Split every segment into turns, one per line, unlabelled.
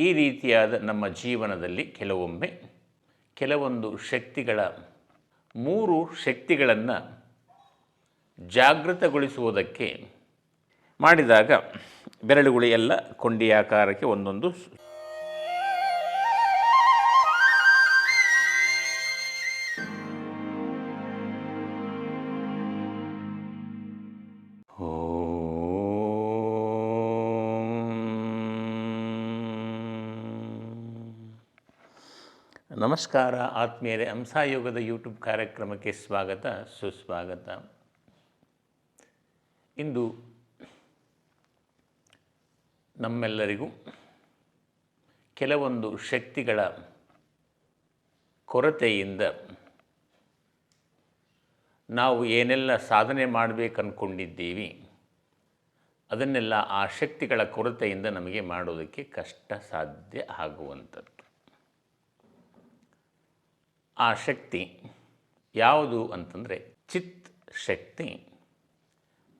ಈ ರೀತಿಯಾದ ನಮ್ಮ ಜೀವನದಲ್ಲಿ ಕೆಲವೊಮ್ಮೆ ಕೆಲವೊಂದು ಶಕ್ತಿಗಳ, ಮೂರು ಶಕ್ತಿಗಳನ್ನು ಜಾಗೃತಗೊಳಿಸುವುದಕ್ಕೆ ಮಾಡಿದಾಗ ಬೆರಳುಗಳು ಎಲ್ಲ ಕೊಂಡಿಯಾಕಾರಕ್ಕೆ ಒಂದೊಂದು ನಮಸ್ಕಾರ, ಆತ್ಮೀಯರೇ. ಹಂಸಾಯೋಗದ ಯೂಟ್ಯೂಬ್ ಕಾರ್ಯಕ್ರಮಕ್ಕೆ ಸ್ವಾಗತ, ಸುಸ್ವಾಗತ. ಇಂದು ನಮ್ಮೆಲ್ಲರಿಗೂ ಕೆಲವೊಂದು ಶಕ್ತಿಗಳ ಕೊರತೆಯಿಂದ ನಾವು ಏನೆಲ್ಲ ಸಾಧನೆ ಮಾಡಬೇಕನ್ಕೊಂಡಿದ್ದೀವಿ, ಅದನ್ನೆಲ್ಲ ಆ ಶಕ್ತಿಗಳ ಕೊರತೆಯಿಂದ ನಮಗೆ ಮಾಡೋದಕ್ಕೆ ಕಷ್ಟ ಸಾಧ್ಯ ಆಗುವಂಥದ್ದು. ಆ ಶಕ್ತಿ ಯಾವುದು ಅಂತಂದರೆ ಚಿತ್ ಶಕ್ತಿ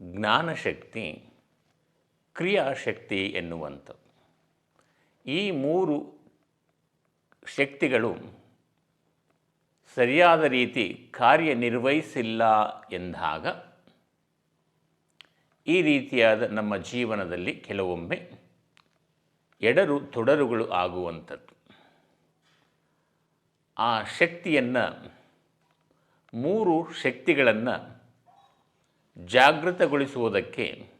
ಜ್ಞಾನಶಕ್ತಿ ಕ್ರಿಯಾಶಕ್ತಿ ಎನ್ನುವಂಥದ್ದು. ಈ ಮೂರು ಶಕ್ತಿಗಳು ಸರಿಯಾದ ರೀತಿ ಕಾರ್ಯನಿರ್ವಹಿಸಿಲ್ಲ ಎಂದಾಗ ಈ ರೀತಿಯಾದ ನಮ್ಮ ಜೀವನದಲ್ಲಿ ಕೆಲವೊಮ್ಮೆ ಎಡರು ತೊಡರುಗಳು ಆಗುವಂಥದ್ದು. ಆ ಶಕ್ತಿಯನ್ನು, ಮೂರು ಶಕ್ತಿಗಳನ್ನು ಜಾಗೃತಗೊಳಿಸುವುದಕ್ಕೆ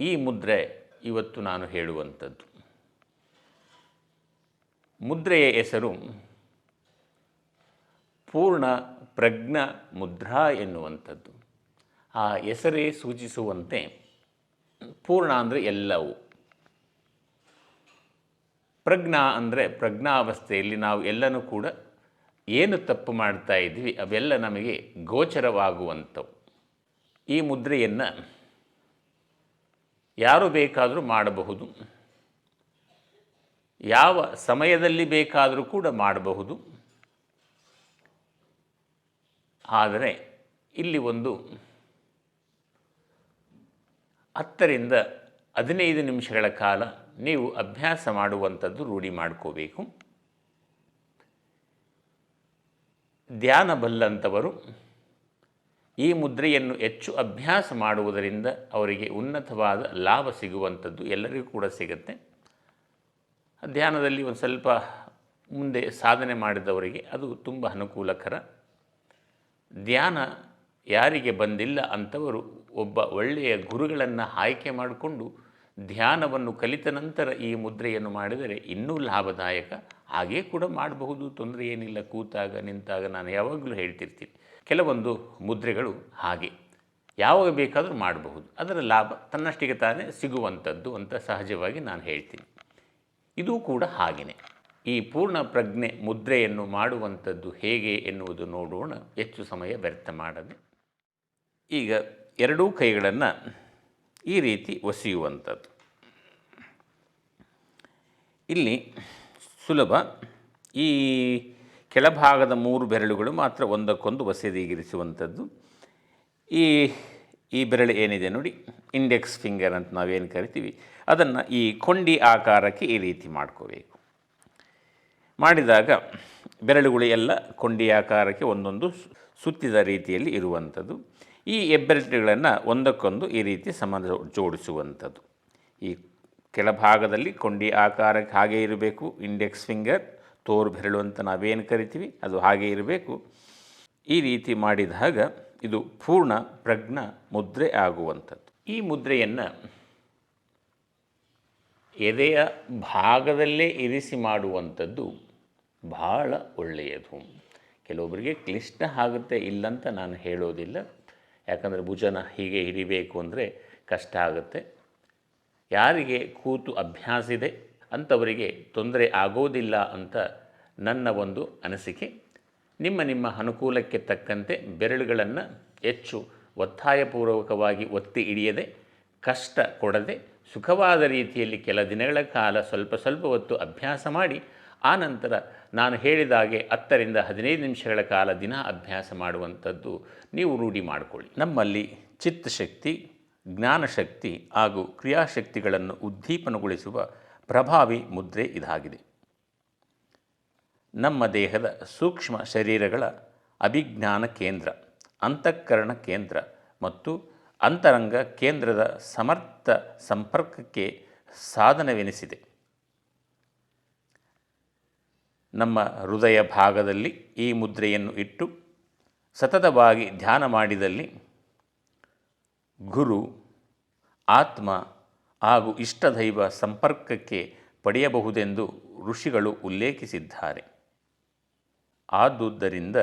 ಈ ಮುದ್ರೆ ಇವತ್ತು ನಾನು ಹೇಳುವಂಥದ್ದು. ಮುದ್ರೆಯ ಹೆಸರು ಪೂರ್ಣ ಪ್ರಜ್ಞ ಮುದ್ರಾ ಎನ್ನುವಂಥದ್ದು. ಆ ಹೆಸರೇ ಸೂಚಿಸುವಂತೆ ಪೂರ್ಣ ಅಂದರೆ ಎಲ್ಲವೂ. ಪ್ರಜ್ಞಾ ಅಂದರೆ ಪ್ರಜ್ಞಾವಸ್ಥೆಯಲ್ಲಿ ನಾವು ಎಲ್ಲನೂ ಕೂಡ ಏನು ತಪ್ಪು ಮಾಡ್ತಾ ಇದ್ವಿ, ಅವೆಲ್ಲ ನಮಗೆ ಗೋಚರವಾಗುವಂಥವು. ಈ ಮುದ್ರೆಯನ್ನು ಯಾರು ಬೇಕಾದರೂ ಮಾಡಬಹುದು, ಯಾವ ಸಮಯದಲ್ಲಿ ಬೇಕಾದರೂ ಕೂಡ ಮಾಡಬಹುದು. ಆದರೆ ಇಲ್ಲಿ ಒಂದು ಹತ್ತರಿಂದ ಹದಿನೈದು ನಿಮಿಷಗಳ ಕಾಲ ನೀವು ಅಭ್ಯಾಸ ಮಾಡುವಂಥದ್ದು ರೂಢಿ ಮಾಡ್ಕೋಬೇಕು. ಧ್ಯಾನ ಬಲ್ಲಂಥವರು ಈ ಮುದ್ರೆಯನ್ನು ಹೆಚ್ಚು ಅಭ್ಯಾಸ ಮಾಡುವುದರಿಂದ ಅವರಿಗೆ ಉನ್ನತವಾದ ಲಾಭ ಸಿಗುವಂಥದ್ದು ಎಲ್ಲರಿಗೂ ಕೂಡ ಸಿಗುತ್ತೆ. ಧ್ಯಾನದಲ್ಲಿ ಒಂದು ಸ್ವಲ್ಪ ಮುಂದೆ ಸಾಧನೆ ಮಾಡಿದವರಿಗೆ ಅದು ತುಂಬ ಅನುಕೂಲಕರ. ಧ್ಯಾನ ಯಾರಿಗೆ ಬಂದಿಲ್ಲ ಅಂಥವರು ಒಬ್ಬ ಒಳ್ಳೆಯ ಗುರುಗಳನ್ನು ಆಯ್ಕೆ ಮಾಡಿಕೊಂಡು ಧ್ಯಾನವನ್ನು ಕಲಿತ ನಂತರ ಈ ಮುದ್ರೆಯನ್ನು ಮಾಡಿದರೆ ಇನ್ನೂ ಲಾಭದಾಯಕ. ಹಾಗೇ ಕೂಡ ಮಾಡಬಹುದು. ತೊಂದರೆ ಏನಿಲ್ಲ. ಕೂತಾಗ, ನಿಂತಾಗ ನಾನು ಯಾವಾಗಲೂ ಹೇಳ್ತಿರ್ತೀನಿ. ಕೆಲವೊಂದು ಮುದ್ರೆಗಳು ಹಾಗೆ. ಯಾವಾಗ ಬೇಕಾದರೂ ಮಾಡಬಹುದು. ಅದರ ಲಾಭ ತನ್ನಷ್ಟಿಗೆ ತಾನೇ ಸಿಗುವಂಥದ್ದು ಅಂತ ಸಹಜವಾಗಿ ನಾನು ಹೇಳ್ತೀನಿ. ಇದು ಕೂಡ ಹಾಗೆಯೇ. ಈ ಪೂರ್ಣ ಪ್ರಜ್ಞೆ ಮುದ್ರೆಯನ್ನು ಮಾಡುವಂಥದ್ದು ಹೇಗೆ ಎನ್ನುವುದು ನೋಡೋಣ. ಹೆಚ್ಚು ಸಮಯ ವ್ಯರ್ಥ ಮಾಡದೆ. ಈಗ ಎರಡೂ ಕೈಗಳನ್ನು ಈ ರೀತಿ ಒಸೆಯುವಂಥದ್ದು. ಇಲ್ಲಿ ಸುಲಭ. ಈ ಕೆಳಭಾಗದ ಮೂರು ಬೆರಳುಗಳು ಮಾತ್ರ ಒಂದಕ್ಕೊಂದು ಒಸೆದೀಗಿರಿಸುವಂಥದ್ದು ಈ ಈ ಬೆರಳು ಏನಿದೆ ನೋಡಿ ಇಂಡೆಕ್ಸ್ ಫಿಂಗರ್ ಅಂತ ನಾವೇನು ಕರಿತೀವಿ, ಅದನ್ನು ಈ ಕೊಂಡಿ ಆಕಾರಕ್ಕೆ ಈ ರೀತಿ ಮಾಡ್ಕೋಬೇಕು. ಮಾಡಿದಾಗ ಬೆರಳುಗಳು ಎಲ್ಲ ಕೊಂಡಿ ಆಕಾರಕ್ಕೆ ಒಂದೊಂದು ಸುತ್ತಿದ ರೀತಿಯಲ್ಲಿ ಇರುವಂಥದ್ದು. ಈ ಹೆಬ್ಬೆರಳುಗಳನ್ನು ಒಂದಕ್ಕೊಂದು ಈ ರೀತಿ ಸಮ ಜೋಡಿಸುವಂಥದ್ದು. ಈ ಕೆಳಭಾಗದಲ್ಲಿ ಕೊಂಡಿ ಆಕಾರಕ್ಕೆ ಹಾಗೆ ಇರಬೇಕು ಇಂಡೆಕ್ಸ್ ಫಿಂಗರ್ ತೋರು ಬೆರಳು ಅಂತ ನಾವೇನು ಕರಿತೀವಿ, ಅದು ಹಾಗೆ ಇರಬೇಕು. ಈ ರೀತಿ ಮಾಡಿದಾಗ ಇದು ಪೂರ್ಣ ಪ್ರಜ್ಞ ಮುದ್ರೆ ಆಗುವಂಥದ್ದು. ಈ ಮುದ್ರೆಯನ್ನು ಎದೆಯ ಭಾಗದಲ್ಲೇ ಇರಿಸಿ ಮಾಡುವಂಥದ್ದು ಬಹಳ ಒಳ್ಳೆಯದು. ಕೆಲವೊಬ್ಬರಿಗೆ ಕ್ಲಿಷ್ಟ ಆಗುತ್ತೆ, ಇಲ್ಲಂತ ನಾನು ಹೇಳೋದಿಲ್ಲ. ಯಾಕಂದರೆ ಭುಜನ ಹೀಗೆ ಹಿಡಿಬೇಕು ಅಂದರೆ ಕಷ್ಟ ಆಗುತ್ತೆ. ಯಾರಿಗೆ ಕೂತು ಅಭ್ಯಾಸ ಇದೆ, ಅಂಥವರಿಗೆ ತೊಂದರೆ ಆಗೋದಿಲ್ಲ ಅಂತ ನನ್ನ ಒಂದು ಅನಿಸಿಕೆ. ನಿಮ್ಮ ನಿಮ್ಮ ಅನುಕೂಲಕ್ಕೆ ತಕ್ಕಂತೆ ಬೆರಳುಗಳನ್ನು ಹೆಚ್ಚು ಒತ್ತಾಯಪೂರ್ವಕವಾಗಿ ಒತ್ತಿ ಹಿಡಿಯದೆ, ಕಷ್ಟ ಕೊಡದೆ, ಸುಖವಾದ ರೀತಿಯಲ್ಲಿ ಕೆಲ ದಿನಗಳ ಕಾಲ ಸ್ವಲ್ಪ ಸ್ವಲ್ಪ ಹೊತ್ತು ಅಭ್ಯಾಸ ಮಾಡಿ ಆನಂತರ ನಾನು ಹೇಳಿದಾಗೆ ಹತ್ತರಿಂದ ಹದಿನೈದು ನಿಮಿಷಗಳ ಕಾಲ ದಿನ ಅಭ್ಯಾಸ ಮಾಡುವಂಥದ್ದು ನೀವು ರೂಢಿ ಮಾಡಿಕೊಳ್ಳಿ. ನಮ್ಮಲ್ಲಿ ಚಿತ್ತಶಕ್ತಿ, ಜ್ಞಾನಶಕ್ತಿ ಹಾಗೂ ಕ್ರಿಯಾಶಕ್ತಿಗಳನ್ನು ಉದ್ದೀಪನಗೊಳಿಸುವ ಪ್ರಭಾವಿ ಮುದ್ರೆ ಇದಾಗಿದೆ. ನಮ್ಮ ದೇಹದ ಸೂಕ್ಷ್ಮ ಶರೀರಗಳ ಅಭಿಜ್ಞಾನ ಕೇಂದ್ರ, ಅಂತಃಕರಣ ಕೇಂದ್ರ ಮತ್ತು ಅಂತರಂಗ ಕೇಂದ್ರದ ಸಮರ್ಥ ಸಂಪರ್ಕಕ್ಕೆ ಸಾಧನವೆನಿಸಿದೆ. ನಮ್ಮ ಹೃದಯ ಭಾಗದಲ್ಲಿ ಈ ಮುದ್ರೆಯನ್ನು ಇಟ್ಟು ಸತತವಾಗಿ ಧ್ಯಾನ ಮಾಡಿದಲ್ಲಿ ಗುರು, ಆತ್ಮ ಹಾಗೂ ಇಷ್ಟದೈವ ಸಂಪರ್ಕಕ್ಕೆ ಪಡೆಯಬಹುದೆಂದು ಋಷಿಗಳು ಉಲ್ಲೇಖಿಸಿದ್ದಾರೆ. ಆದುದರಿಂದ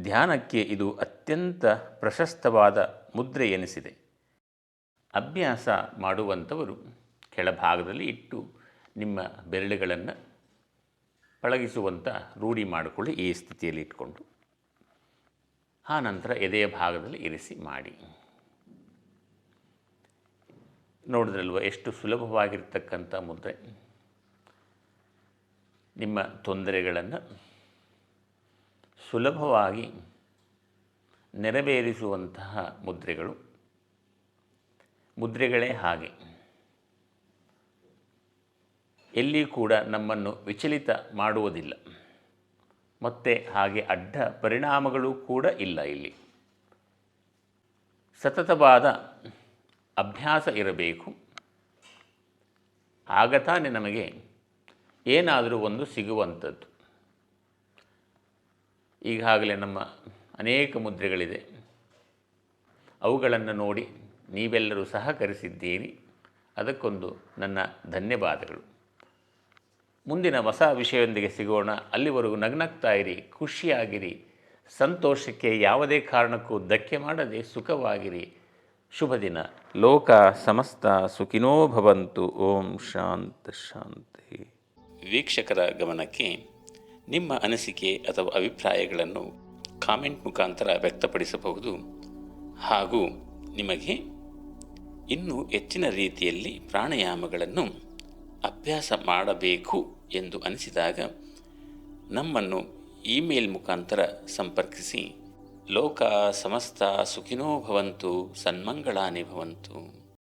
ಧ್ಯಾನಕ್ಕೆ ಇದು ಅತ್ಯಂತ ಪ್ರಶಸ್ತವಾದ ಮುದ್ರೆ ಎನಿಸಿದೆ ಅಭ್ಯಾಸ ಮಾಡುವಂಥವರು ಕೆಳಭಾಗದಲ್ಲಿ ಇಟ್ಟು ನಿಮ್ಮ ಬೆರಳುಗಳನ್ನು ಪಳಗಿಸುವಂಥ ರೂಢಿ ಮಾಡಿಕೊಳ್ಳಿ ಈ ಸ್ಥಿತಿಯಲ್ಲಿ ಇಟ್ಕೊಂಡು. ಆ ನಂತರ ಎದೆಯ ಭಾಗದಲ್ಲಿ ಇರಿಸಿ ಮಾಡಿ. ನೋಡಿದ್ರಲ್ವ ಎಷ್ಟು ಸುಲಭವಾಗಿರ್ತಕ್ಕಂಥ ಮುದ್ರೆ? ನಿಮ್ಮ ತೊಂದರೆಗಳನ್ನು ಸುಲಭವಾಗಿ ನೆರವೇರಿಸುವಂತಹ ಮುದ್ರೆಗಳು. ಮುದ್ರೆಗಳೇ ಹಾಗೆ. ಎಲ್ಲಿ ಕೂಡ ನಮ್ಮನ್ನು ವಿಚಲಿತ ಮಾಡುವುದಿಲ್ಲ. ಮತ್ತೆ ಹಾಗೆ ಅಡ್ಡ ಪರಿಣಾಮಗಳು ಕೂಡ ಇಲ್ಲ ಇಲ್ಲಿ. ಸತತವಾದ ಅಭ್ಯಾಸ ಇರಬೇಕು. ಆಗ ತಾನೇ ನಮಗೆ ಏನಾದರೂ ಒಂದು ಸಿಗುವಂಥದ್ದು. ಈಗಾಗಲೇ ನಮ್ಮ ಅನೇಕ ಮುದ್ರೆಗಳಿದೆ. ಅವುಗಳನ್ನು ನೋಡಿ ನೀವೆಲ್ಲರೂ ಸಹಕರಿಸಿದ್ದೀರಿ. ಅದಕ್ಕೊಂದು ನನ್ನ ಧನ್ಯವಾದಗಳು. ಮುಂದಿನ ಹೊಸ ವಿಷಯದೊಂದಿಗೆ ಸಿಗೋಣ. ಅಲ್ಲಿವರೆಗೂ ನಗ್ನಗ್ತಾ ಇರಿ, ಖುಷಿಯಾಗಿರಿ. ಸಂತೋಷಕ್ಕೆ ಯಾವುದೇ ಕಾರಣಕ್ಕೂ ಧಕ್ಕೆ ಮಾಡದೆ ಸುಖವಾಗಿರಿ. ಶುಭ ದಿನ. ಲೋಕ ಸಮಸ್ತ ಸುಖಿನೋ ಭವಂತು. ಓಂ ಶಾಂತ ಶಾಂತಿ. ವೀಕ್ಷಕರ ಗಮನಕ್ಕೆ ನಿಮ್ಮ ಅನಿಸಿಕೆ ಅಥವಾ ಅಭಿಪ್ರಾಯಗಳನ್ನು ಕಾಮೆಂಟ್ ಮುಖಾಂತರ ವ್ಯಕ್ತಪಡಿಸಬಹುದು. ಹಾಗೂ ನಿಮಗೆ ಇನ್ನೂ ಹೆಚ್ಚಿನ ರೀತಿಯಲ್ಲಿ ಪ್ರಾಣಾಯಾಮಗಳನ್ನು ಅಭ್ಯಾಸ ಮಾಡಬೇಕು. ಎಂದು ಅನಿಸಿದಾಗ ನಮ್ಮನ್ನು ಇಮೇಲ್ ಮುಖಾಂತರ ಸಂಪರ್ಕಿಸಿ. ಲೋಕ ಸಮಸ್ತ ಸುಖಿನೋ ಭವಂತು ಸನ್ಮಂಗಳಾನಿ ಭವಂತು.